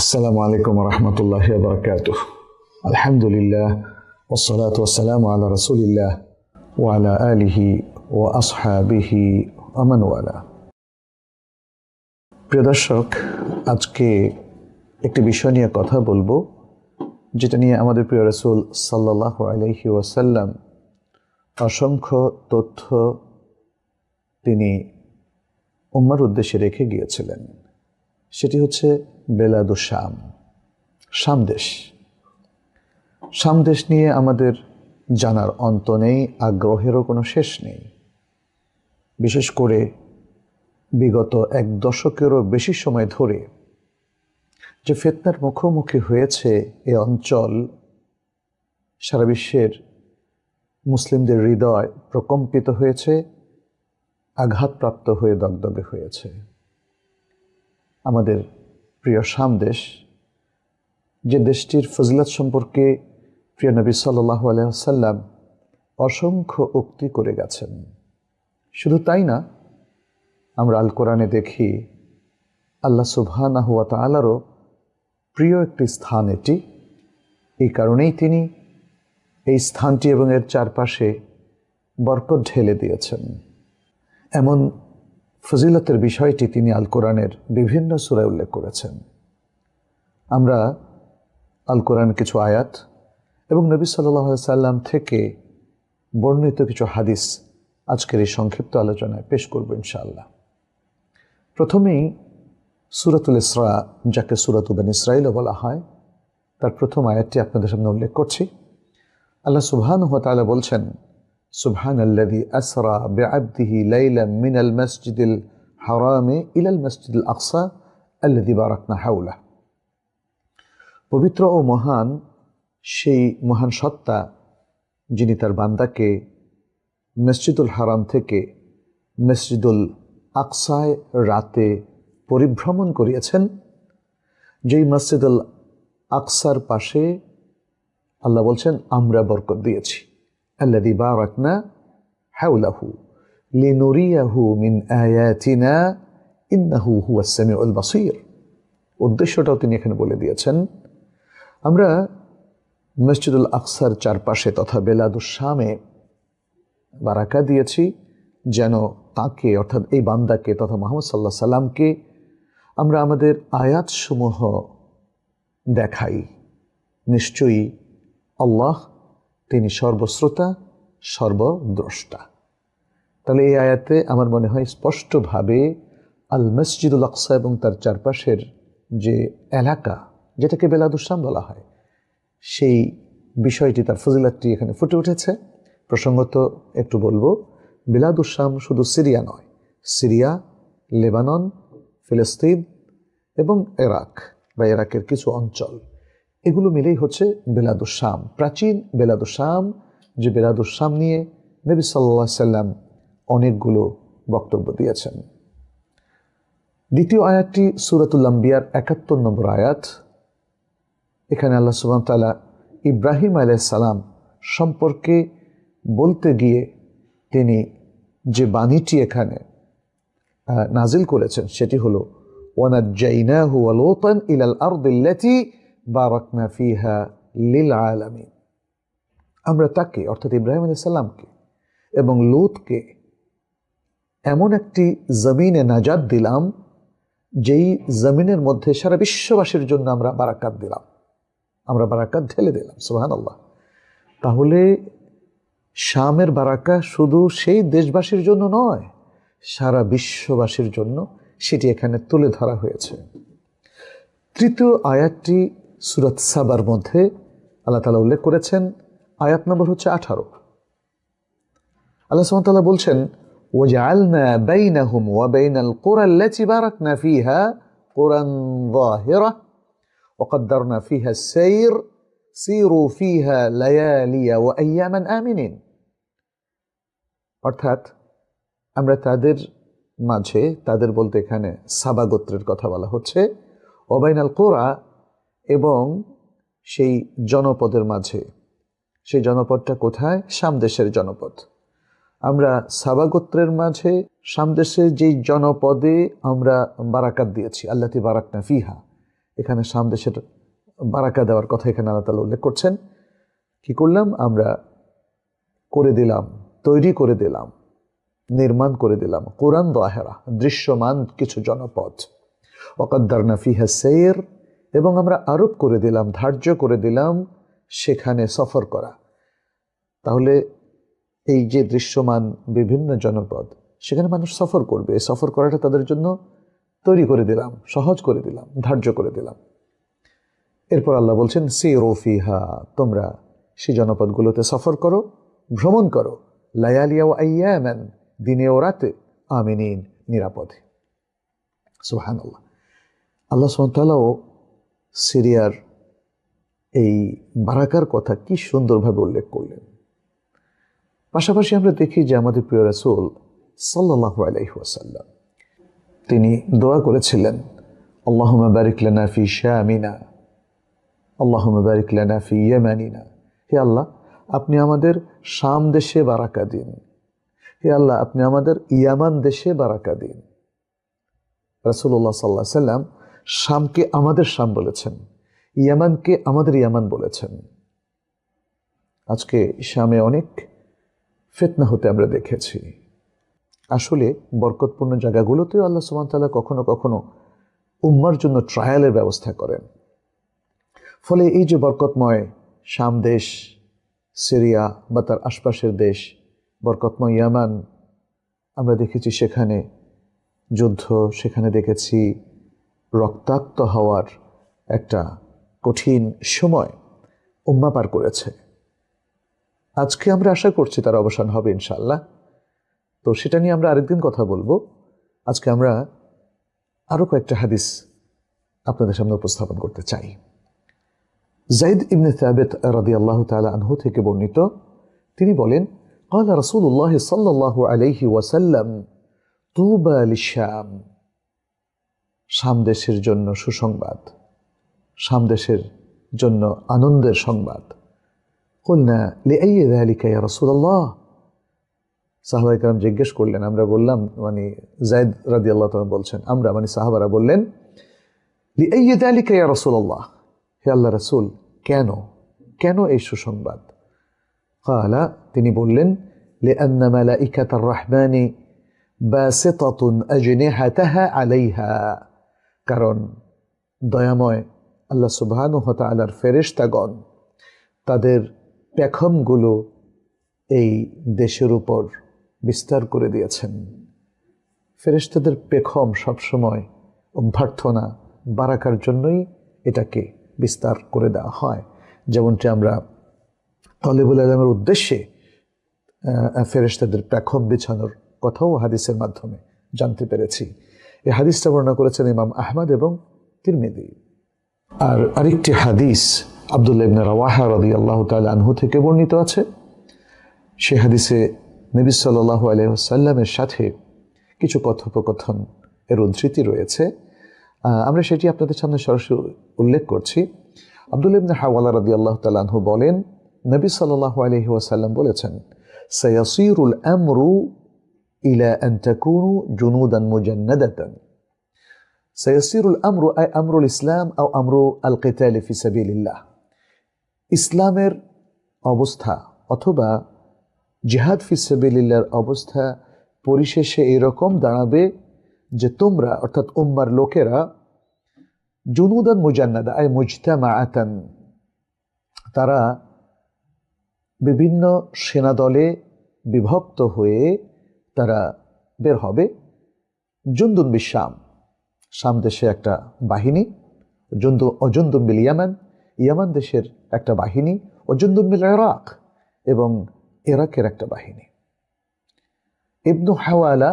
আসসালামু আলাইকুম রহমতুল্লাহ বরকাত আলহামদুলিল্লাহ ওসলাত ওসালাম আলা রসুলিল্লাহ ওয়ালা আলিহি ও আসহাবিহি আমানওয়ালা প্রিয় দর্শক, আজকে একটি বিষয় নিয়ে কথা বলব, যেটা নিয়ে আমাদের প্রিয় রসুল সাল্লাহ আলহি ওয়াসাল্লাম অসংখ্য তথ্য তিনি উম্মার উদ্দেশ্যে রেখে গিয়েছিলেন। সেটি হচ্ছে বেলাদু শাম। শাম দেশ। শাম দেশ নিয়ে আমাদের জানার অন্ত নেই, আগ্রহেরও কোনো শেষ নেই। বিশেষ করে বিগত এক দশকেরও বেশি সময় ধরে যে ফেতনার মুখোমুখি হয়েছে এ অঞ্চল, সারা বিশ্বের মুসলিমদের হৃদয় প্রকম্পিত হয়েছে, আঘাতপ্রাপ্ত হয়ে দগদগে হয়েছে। আমাদের প্রিয় শাম দেশ, যে দেশটির ফজিলত সম্পর্কে প্রিয় নবী সাল্লাহ আলহাম অসংখ্য উক্তি করে গেছেন। শুধু তাই না, আমরা আল কোরআনে দেখি, আল্লাহ সুবহানাহ হুয়া তালারও প্রিয় একটি স্থান এটি। এই কারণেই তিনি এই স্থানটি এবং এর চারপাশে বরকত ঢেলে দিয়েছেন। এমন ফজিলতের বিষয়টি তিনি আল কোরআনের বিভিন্ন সুরায় উল্লেখ করেছেন। আমরা আল কোরআন কিছু আয়াত এবং নবী সাল্লাহ সাল্লাম থেকে বর্ণিত কিছু হাদিস আজকের এই সংক্ষিপ্ত আলোচনায় পেশ করব ইনশাআল্লাহ। প্রথমেই সুরাতুল ইসরা, যাকে সুরাতুবান ইসরাইলও বলা হয়, তার প্রথম আয়াতটি আপনাদের সামনে উল্লেখ করছি। আল্লাহ সুবহান তালা বলছেন سبحان الذي أسرى بعبده ليلا من المسجد الحرام إلى المسجد الأقصى الذي باركنا حوله পবিত্র ও মহান সেই মহান সত্তা যিনি তার বান্দাকে মসজিদুল হারাম থেকে মসজিদুল আকসায় রাতে পরিভ্রমণ করিয়েছেন যেই মসজিদুল আকসার পাশে আল্লাহ বলছেন আমরা বরকত দিয়েছি الذي باركنا حوله لنريه من آياتنا إنه هو السميع البصير উদ্দেশ্যটাও তিনি এখানে বলে দিয়েছেন আমরা মসজিদুল আকসার চারপাশে তথা বেলাদুস শামে বারাকা দিয়েছি যেন তাকে অর্থাৎ এই বান্দাকে তথা মোহাম্মদ সাল্লাহ সাল্লামকে আমরা আমাদের আয়াতসমূহ দেখাই নিশ্চয়ই আল্লাহ তিনি সর্বশ্রোতা, সর্বদ্রষ্টা। তাহলে এই আয়াতে আমার মনে হয় স্পষ্টভাবে আল মসজিদুল আকসা এবং তার চারপাশের যে এলাকা, যেটাকে বেলাদুসাম বলা হয়, সেই বিষয়টি, তার ফজিলাতটি এখানে ফুটে উঠেছে। প্রসঙ্গত একটু বলব বিলাদুসাম শুধু সিরিয়া নয়, সিরিয়া, লেবানন, ফিলিস্তিন এবং এরাক বা এরাকের কিছু অঞ্চল। এগুলো মিলেই হচ্ছে বেলাদুসাম প্রাচীন বেলাদুসাম যে বেলাদুসাম নিয়ে নবী সাল্লা সাল্লাম অনেকগুলো বক্তব্য দিয়েছেন। দ্বিতীয় আয়াতটি সুরাতুল্লাম্বিয়ার একাত্তর নম্বর আয়াত। এখানে আল্লাহ সুবান তালা ইব্রাহিম আলাইসালাম সম্পর্কে বলতে গিয়ে তিনি যে বাণীটি এখানে নাজিল করেছেন, সেটি হলো ওয়ানাজ্জাইনাহু ওয়ালোতান ইলাল আরদিল্লাতি বারাকনা ফিহা লিল আলামী আমরা তাকে, অর্থাৎ ইব্রাহিম আলি সাল্লামকে এবং লুতকে এমন একটি জমিনে নাজাদ দিলাম, যেই জমিনের মধ্যে সারা বিশ্ববাসীর জন্য আমরা বারাকাত দিলাম। আমরা বারাকাত ঢেলে দিলাম সুহান আল্লাহ তাহলে শামের বারাকা শুধু সেই দেশবাসীর জন্য নয়, সারা বিশ্ববাসীর জন্য সেটি এখানে তুলে ধরা হয়েছে। তৃতীয় আয়াতটি সুরত সাবার মধ্যে আল্লাহ তালা উল্লেখ করেছেন আয়াত নম্বর হচ্ছে আঠারো আল্লাহ সাল্লাহ বলছেন وجعلنا بينهم وبين القرى التي باركنا فيها قرى ظاهرة وقدرنا فيها السير سيروا فيها ليالي وأياما آمنين অর্থাৎ আমরা তাদের মাঝে তাদের বলতে এখানে সাবা গোত্রের কথা বলা হচ্ছে ওবাইনাল কোরা এবং সেই জনপদের মাঝে। সেই জনপদটা কোথায়? সামদেশের জনপদ। আমরা সাবাগোত্রের মাঝে সামদেশের যেই জনপদে আমরা বারাকাত দিয়েছি, আল্লাতি বারাকনা ফিহা। এখানে সামদেশের বারাকা দেওয়ার কথা এখানে আল্লাহ তালা উল্লেখ করছেন। কি করলাম? আমরা করে দিলাম, তৈরি করে দিলাম, নির্মাণ করে দিলাম। কোরআন দোয়াহেরা, দৃশ্যমান কিছু জনপদ। ওকাদ্দারনা ফিহা সেইর এবং আমরা আরোপ করে দিলাম, ধার্য করে দিলাম সেখানে সফর করা। তাহলে এই যে দৃশ্যমান বিভিন্ন জনপদ, সেখানে মানুষ সফর করবে। সফর করাটা তাদের জন্য তৈরি করে দিলাম, সহজ করে দিলাম, ধার্য করে দিলাম। এরপর আল্লাহ বলছেন সি রফিহা তোমরা সেই জনপদগুলোতে সফর করো, ভ্রমণ করো। লায়ালিয়া ও আইয়াম্যান দিনে ও রাতে। আমিনিন, নিরাপদে। সুহান আল্লাহ আল্লাহ সুমতালাও সিরিয়ার এই বারাকার কথা কি সুন্দরভাবে উল্লেখ করলেন। পাশাপাশি আমরা দেখি যে আমাদের প্রিয় রাসুল সাল্লাহ আলাইহাসাল্লাম তিনি দোয়া করেছিলেন আল্লাহ বারিক লানা ফি শামিনা আল্লাহ বারিক লানা ফি ইয়েমানিনা। হে আল্লাহ, আপনি আমাদের শাম দেশে বারাকা দিন। হে আল্লাহ, আপনি আমাদের ইয়ামান দেশে বারাকা দিন। রাসুল্লাহ সাল্লাহ সাল্লাম শামকে আমাদের শাম বলেছেন, ইয়ামানকে আমাদের ইয়ামান বলেছেন। আজকে শামে অনেক ফেতনা হতে আমরা দেখেছি। আসলে বরকতপূর্ণ জায়গাগুলোতেও আল্লাহ সুমানতাল্লাহ কখনো কখনো উম্মার জন্য ট্রায়ালের ব্যবস্থা করেন। ফলে এই যে বরকতময় শাম দেশ, সিরিয়া বা তার আশপাশের দেশ, বরকতময় ইয়ামান, আমরা দেখেছি সেখানে যুদ্ধ, সেখানে দেখেছি রক্তাক্ত হওয়ার একটা কঠিন সময় উম্মা পার করেছে আজকে আমরা আশা করছি তার অবসান হবে ইনশাল্লাহ তো সেটা নিয়ে আমরা আরেকদিন কথা বলবো আজকে আমরা আরও কয়েকটা হাদিস আপনাদের সামনে উপস্থাপন করতে চাই জাইদ ইবনে থাবেত রাদি আল্লাহ তালা আনহু থেকে বর্ণিত তিনি বলেন قال رسول الله صلى الله عليه وسلم طوبى للشام সামদেশের জন্য সুসংবাদ, সামদেশের জন্য আনন্দের সংবাদ। কলনা লে আলিকা রসুল্লাহ সাহাবাইকার জিজ্ঞেস করলেন, আমরা বললাম মানে জায়দ রাদি আল্লাহ বলছেন, আমরা মানে সাহাবারা বললেন লি আলিকা রসুল্লাহ হে আল্লাহ রসুল, কেন? কেন এই সুসংবাদ? কালা, তিনি বললেন লে আন্না মালা ইকাতার রহমানি বাসেতাতুন আলাইহা। কারণ দয়াময় আল্লাহ সুবহানুহ তাআলার ফেরেশতাগণ তাদের পেখমগুলো এই দেশের উপর বিস্তার করে দিয়েছেন। ফেরেশতাদের পেখম সবসময় অভ্যর্থনা বারাকার জন্যই এটাকে বিস্তার করে দেওয়া হয়। যেমনটি আমরা তলেবুল আলমের উদ্দেশ্যে ফেরেশতাদের পেখম বিছানোর কথাও হাদিসের মাধ্যমে জানতে পেরেছি। এই হাদিসটা বর্ণনা করেছেন ইমাম আহমদ এবং তিরমিদি আর আরেকটি হাদিস আবদুল্লাহ ইবনে রাওয়াহা আল্লাহ তাআলা আনহু থেকে বর্ণিত আছে। সে হাদিসে নবী সাল্লাল্লাহু আলাইহি ওয়াসাল্লামের সাথে কিছু কথোপকথন এর উদ্ধৃতি রয়েছে। আমরা সেটি আপনাদের সামনে সরাসরি উল্লেখ করছি। আবদুল্লাহ ইবনে হাওয়ালা রদি আল্লাহ তাআলা আনহু বলেন, নবী আলাইহি ওয়াসাল্লাম বলেছেন, সায়াসিরুল আমরু ইলা আন তাকুনু জুনুদান মুজান্নাদাতান সায়াসিরুল আমরু আই আমরুল ইসলাম আও আমরু আল কিতাল ফি সাবিলিল্লাহ ইসলামের অবস্থা অথবা জিহাদ ফিসাবিল্লার অবস্থা পরিশেষে এরকম দাঁড়াবে যে তোমরা অর্থাৎ উম্মার লোকেরা জুনুদান মুজান্নাদা আয় মুজতামা আতান তারা বিভিন্ন সেনাদলে বিভক্ত হয়ে তারা বের হবে। জুন্দুন বিশ্বাম শাম দেশে একটা বাহিনী জন্দু অজন্দুম্বিল ইয়ামান ইয়ামান দেশের একটা বাহিনী অজন্দুম্বিল ইরাক এবং ইরাকের একটা বাহিনী। ইবনু হাওয়ালা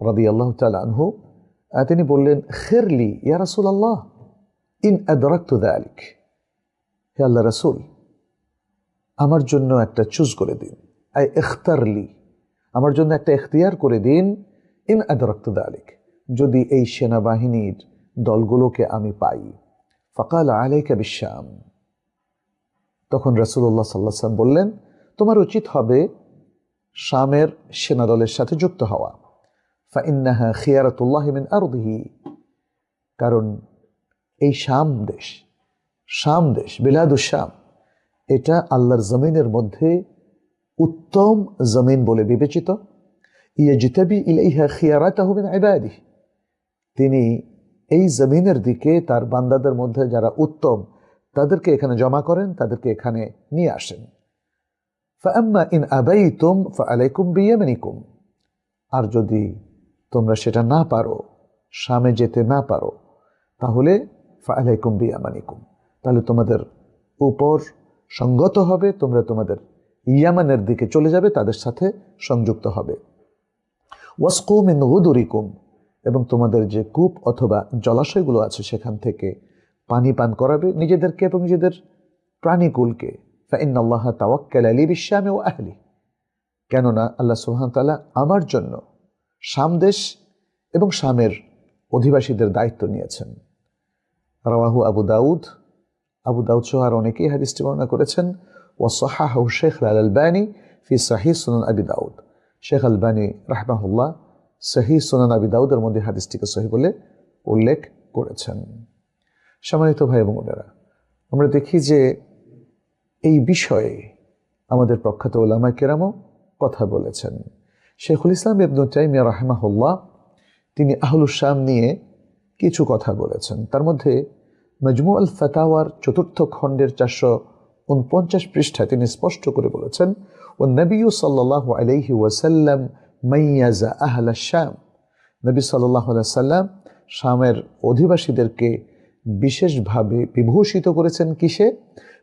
রাদি আল্লাহ আনহু তিনি বললেন খেরলি ইয়া রাসুল আল্লাহ ইন আদরাক্তু দালিক, হে আল্লাহ রাসুল, আমার জন্য একটা চুজ করে দিন। আই এখতারলি আমার জন্য একটা এখতিয়ার করে দিন। ইন আদরাক্তু দালিক, যদি এই সেনাবাহিনীর দলগুলোকে আমি পাই। ফকাল আলাইকা বিশ্বাম তখন রাসুল্লাহ সাল্লাহ সাল্লাম বললেন, তোমার উচিত হবে শামের সেনাদলের সাথে যুক্ত হওয়া। ফা ইন্নাহা খিয়ারতুল্লাহ মিন আরদিহি। কারণ এই শাম দেশ শাম দেশ বিলাদুশ্যাম এটা আল্লাহর জমিনের মধ্যে উত্তম জমিন বলে বিবেচিত। ইয়াজিতাবি ইলাইহা খিয়ারাতাহু মিন তিনি এই জমিনের দিকে তার বান্দাদের মধ্যে যারা উত্তম, তাদেরকে এখানে জমা করেন, তাদেরকে এখানে নিয়ে আসেন। ফাম্মা ইন আবাইতুম ফালাইকুম বিয়ামিনিকুম। আর যদি তোমরা সেটা না পারো সামে যেতে না পারো, তাহলে ফালাইকুম বিয়ামানিকুম। তাহলে তোমাদের উপর সঙ্গত হবে, তোমরা তোমাদের ইয়ামানের দিকে চলে যাবে, তাদের সাথে সংযুক্ত হবে। ওয়াসকু মিন গুদুরিকুম, এবং তোমাদের যে কূপ অথবা জলাশয়গুলো আছে সেখান থেকে পানি পান করাবে নিজেদেরকে এবং নিজেদের প্রাণীকুলকে। ফাইন আল্লাহ তাওয়াক্কাল আলী বিশ্বামে ও আহলি। কেননা আল্লাহ সুহান তালা আমার জন্য সামদেশ এবং শামের অধিবাসীদের দায়িত্ব নিয়েছেন। রাওয়াহু আবু দাউদ আবু দাউদ সহ আর অনেকেই হাদিসটি বর্ণনা করেছেন। শেখ লাল আলবানি ফি সাহি সুনান আবি দাউদ শেখ আলবানী রাহমাহুল্লাহ সহি সুনান আবি দাউদের মধ্যে হাদিসটিকে সহি বলে উল্লেখ করেছেন। সম্মানিত ভাই এবং বোনেরা, আমরা দেখি যে এই বিষয়ে আমাদের প্রখ্যাত ওলামা কেরামও কথা বলেছেন। শেখুল ইসলাম ইবনু তাইমিয়া রাহমাহুল্লাহ তিনি আহলুসাম নিয়ে কিছু কথা বলেছেন। তার মধ্যে মজমু আল ফাতাওয়ার চতুর্থ খণ্ডের চারশো উনপঞ্চাশ পৃষ্ঠায় তিনি স্পষ্ট করে বলেছেন ও নবী সাল্লাহ আলহি ওয়াসাল্লাম মাইয়াজা আহলা শাম। নবী সাল্লাহ সাল্লাম শামের অধিবাসীদেরকে বিশেষভাবে বিভূষিত করেছেন কিসে?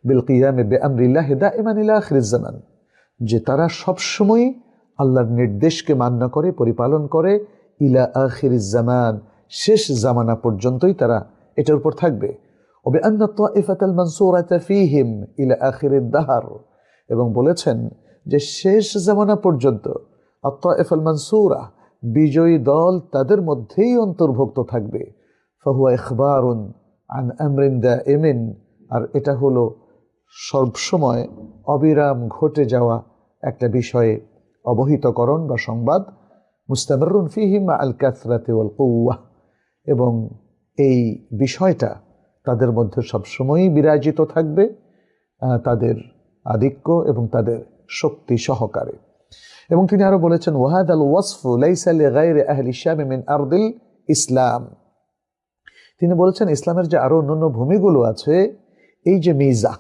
বিলকিয়ামে বে আমরিল্লাহ হেদা ইমানিল্লাহ আখরিজামান যে তারা সবসময় আল্লাহর নির্দেশকে মান্য করে, পরিপালন করে, ইলা আখিরিজামান শেষ জামানা পর্যন্তই তারা এটার উপর থাকবে। আন্না তাইফাতাল মানসুরাতা ফীহিম ইলা আখিরিদ দাহার এবং বলেছেন যে শেষ জামানা পর্যন্ত আত্মাইফাল মানসুরা বিজয়ী দল তাদের মধ্যেই অন্তর্ভুক্ত থাকবে। ফাহুয়া ইখবারুন আন আমরিন দা এমিন আর এটা হলো সবসময় অবিরাম ঘটে যাওয়া একটা বিষয়ে অবহিতকরণ বা সংবাদ। মুস্তামরুন ফিহিম আল কাসরাতে ওয়াল কৌয়া এবং এই বিষয়টা তাদের মধ্যে সবসময়ই বিরাজিত থাকবে তাদের আধিক্য এবং তাদের শক্তি সহকারে। এবং তিনি আরও বলেছেন ওয়াহাদ আল ওয়াসফু লাইসালে গাইরে আহলি মিন আরদিল ইসলাম। তিনি বলেছেন, ইসলামের যে আরও অন্যান্য ভূমিগুলো আছে, এই যে মিজা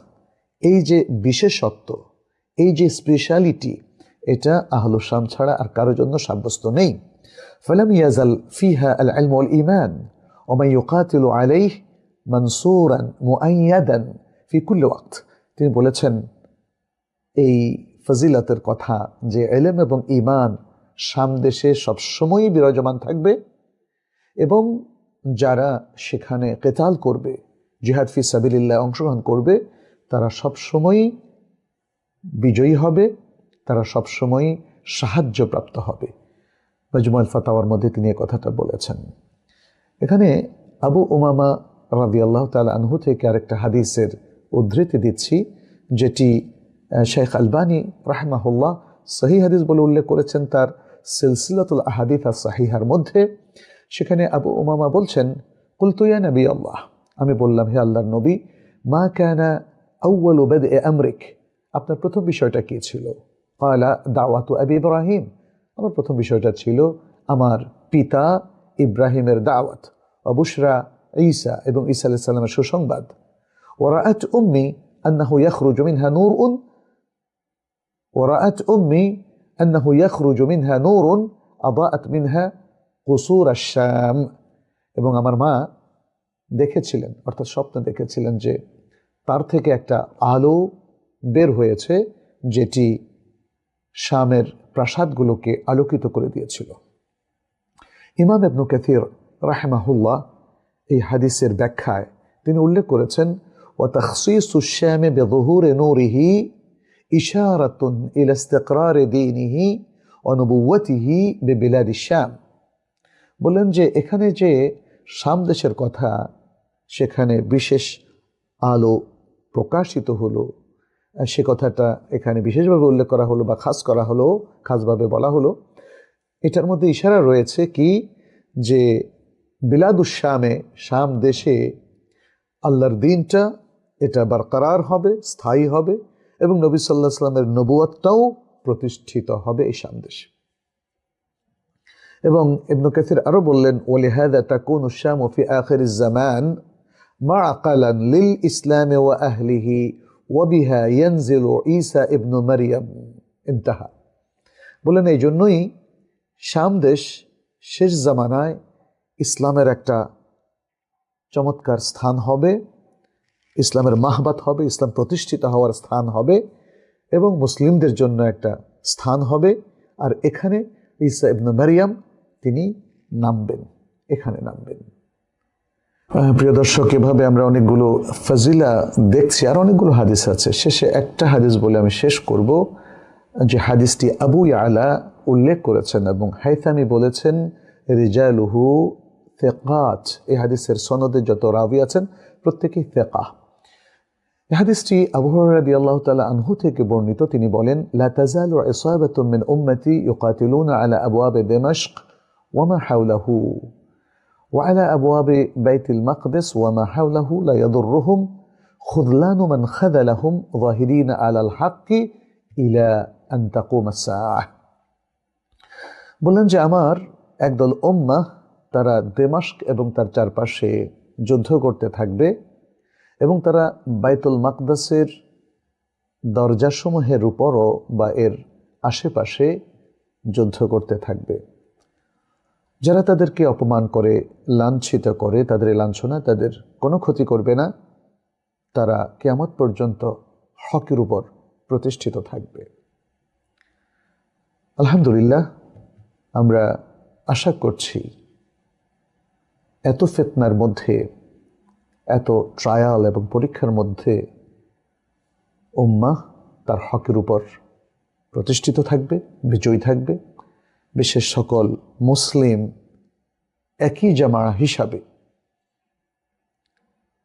এই যে বিশেষত্ব, এই যে স্পেশালিটি এটা আহলু শাম ছাড়া আর কারোর জন্য সাব্যস্ত নেই। ফলাম ইয়াজাল ফিহা আল আলম আল ইমান ওমাই ইউকাতিলু আলাইহ মনসুরান মুআইয়াদান ফি কুল্লি ওয়াক্ত তিনি বলেছেন, এই ফজিলতের কথা যে এলেম এবং ইমান সামদেশে সবসময়ই বিরাজমান থাকবে এবং যারা সেখানে কেতাল করবে, জিহাদ ফি সাবিল্লাহ অংশগ্রহণ করবে, তারা সবসময়ই বিজয়ী হবে, তারা সবসময়ই সাহায্যপ্রাপ্ত হবে। মজমুল ফাতাওয়ার মধ্যে তিনি এ কথাটা বলেছেন। এখানে আবু উমামা রাদি আল্লাহ তাল আনহু থেকে আরেকটা হাদিসের উদ্ধৃতি দিচ্ছি, যেটি শেখ আলবানী রাহমাহুল্লাহ সহি হাদিস বলে উল্লেখ করেছেন তার সিলসিলাতুল আহাদিফ আর সাহিহার মধ্যে। সেখানে আবু উমামা বলছেন কুলতুয়া নবী আল্লাহ আমি বললাম, হে আল্লাহর নবী, মা কানা আউ্বাল ওবেদ এ আমরিক। আপনার প্রথম বিষয়টা কী ছিল? কয়লা দাওয়াতু আবি ইব্রাহিম। আমার প্রথম বিষয়টা ছিল, আমার পিতা ইব্রাহিমের দাওয়াত। অবুসরা ঈসা এবং ঈসা আলাইহিস সালামের সুসংবাদ। ওরাআত উম্মি আন্নাহু ইয়াখরুজু মিনহা নূরউন ওরাআত উম্মি আন্নাহু ইয়াখরুজু মিনহা নূরুন আদাআত মিনহা কুসুর আশ-শাম এবং আমার মা দেখেছিলেন, অর্থাৎ স্বপ্ন দেখেছিলেন যে তার থেকে একটা আলো বের হয়েছে যেটি শামের প্রাসাদগুলোকে আলোকিত করে দিয়েছিল। ইমাম এবনু কাথির রাহেমাহুল্লাহ এই হাদিসের ব্যাখ্যায় তিনি উল্লেখ করেছেন ও তখসিসুশ্যামে বেদহুরে নূরিহি ইশারাতুন ইল ইস্তেকরার দিনিহি অনুবুয়তিহি বেবিলাদি শ্যাম বললেন যে, এখানে যে শাম দেশের কথা, সেখানে বিশেষ আলো প্রকাশিত হলো। সে কথাটা এখানে বিশেষভাবে উল্লেখ করা হলো বা খাস করা হলো, খাসভাবে বলা হলো। এটার মধ্যে ইশারা রয়েছে কি? যে বিলাদুশ্যামে শাম দেশে আল্লাহর দিনটা, এটা বরকরার হবে, স্থায়ী হবে এবং নবী সাল্লাহ সাল্লামের নবুয়াতটাও প্রতিষ্ঠিত হবে এই সন্দেশে এবং ইবনু কাসির আরও বললেন ওলিহাদা তাকুন উশাম ফি আখির জামান মা আকালান লিল ইসলাম ওয়া আহলিহি ওয়াবিহা ইয়ানজিল ঈসা ইবনু মারিয়াম। ইন্তাহা। বলেন এই জন্যই শাম দেশ শেষ জামানায় ইসলামের একটা চমৎকার স্থান হবে, ইসলামের মাহবাত হবে, ইসলাম প্রতিষ্ঠিত হওয়ার স্থান হবে এবং মুসলিমদের জন্য একটা স্থান হবে। আর এখানে ঈসা ইবনু মারিয়াম তিনি নামবেন, এখানে নামবেন। প্রিয় দর্শক, এভাবে আমরা অনেকগুলো ফাজিলা দেখছি, আর অনেকগুলো হাদিস আছে। শেষে একটা হাদিস বলে আমি শেষ করব, যে হাদিসটি আবু আলা উল্লেখ করেছেন এবং হাইথামি বলেছেন, রিজালুহু ফেকাত এই হাদিসের সনদে যত রাবি আছেন প্রত্যেকেই ফেকা এই হাদিসটি আবু রাদি আল্লাহ তালা আনহু থেকে বর্ণিত তিনি বলেন লা তাজালু ইসাবাতুম মিন উম্মতি ইউকাতিলুনা আলা আবওয়াব দিমাশক ওয়ামা হাওলাহু وعلى أبواب بيت المقدس وما حوله لا يضرهم خذلان من خذلهم ظاهرين على الحق إلى أن تقوم الساعة বললেন যে আমার একদল উম্মা তারা দেমাস্ক এবং তার চারপাশে যুদ্ধ করতে থাকবে এবং তারা বাইতুল মাকদাসের দরজাসমূহের উপরও বা এর আশেপাশে যুদ্ধ করতে থাকবে। যারা তাদেরকে অপমান করে, লাঞ্ছিত করে, তাদের লাঞ্ছনা তাদের কোনো ক্ষতি করবে না। তারা কেয়ামত পর্যন্ত হকের উপর প্রতিষ্ঠিত থাকবে। আলহামদুলিল্লাহ, আমরা আশা করছি এত ফেতনার মধ্যে, এত ট্রায়াল এবং পরীক্ষার মধ্যে উম্মাহ তার হকের উপর প্রতিষ্ঠিত থাকবে, বিজয়ী থাকবে। বিশ্বের সকল মুসলিম একই জামা হিসাবে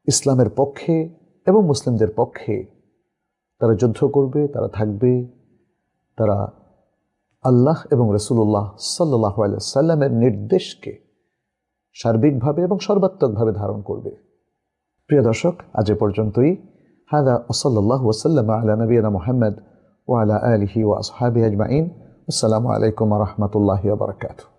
ইসলামের পক্ষে এবং মুসলিমদের পক্ষে তারা যুদ্ধ করবে, তারা থাকবে, তারা আল্লাহ এবং রসুল্লাহ সাল্লাহ সাল্লামের নির্দেশকে সার্বিকভাবে এবং সর্বাত্মকভাবে ধারণ করবে। প্রিয় দর্শক, আজ এ পর্যন্তই। হাদা ওসল্লাহ ওসাল্লাম আলা নবীনা মোহাম্মদ ওয়ালা আলহি ও আসহাবি আজমাইন। আসসালামু আলাইকুম রহমতুল্লাহ বারকাতু